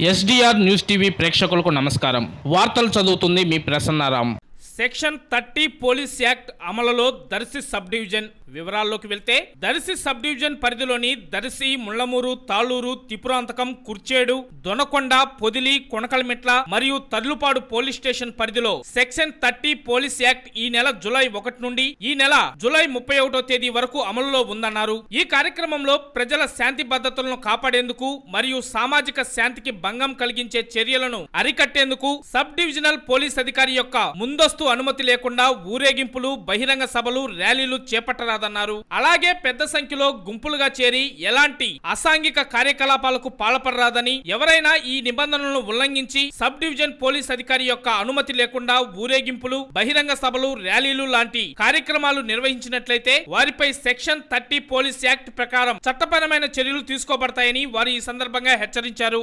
SDR news TV ప్రేక్షకులకు నమస్కారం. వార్తలు చదువుతుంది మీ Prasannaram. Section thirty police act అమలులో దర్శి సబ్ డివిజన్ వివరాల్లోకి వెళ్తే దర్శి సబ్ డివిజన్ పరిధిలోని దర్శి ముళ్ళమూరు తాళూరు తిపురాంతకం కుర్చేడు దొనకొండ పొదిలి కొనకలమెట్ల మరియు తర్లుపాడు పోలీస్ స్టేషన్ పరిధిలో సెక్షన్ థర్టీ పోలీస్ యాక్ట్ ఈ నెల జులై ఒకటి నుండి ఈ నెల జులై ముప్పై ఒకటో తేదీ వరకు అమలులో ఉందన్నారు. ఈ కార్యక్రమంలో ప్రజల శాంతి భద్రతలను కాపాడేందుకు మరియు సామాజిక శాంతికి భంగం కలిగించే చర్యలను అరికట్టేందుకు సబ్ డివిజనల్ పోలీస్ అధికారి యొక్క ముందస్తు అనుమతి లేకుండా ఊరేగింపులు బహిరంగ సభలు ర్యాలీలు చేపట్టరాదన్నారు అలాగే పెద్ద సంఖ్యలో గుంపులుగా చేరి ఎలాంటి అసాంఘిక కార్యకలాపాలకు పాల్పడరాదని ఎవరైనా ఈ నిబంధనలను ఉల్లంఘించి సబ్ డివిజన్ పోలీస్ అధికారి యొక్క అనుమతి లేకుండా ఊరేగింపులు బహిరంగ సభలు ర్యాలీలు లాంటి కార్యక్రమాలు నిర్వహించినట్లయితే వారిపై సెక్షన్ థర్టీ పోలీస్ యాక్ట్ ప్రకారం చట్టపరమైన చర్యలు తీసుకోబడతాయని వారు ఈ సందర్భంగా హెచ్చరించారు.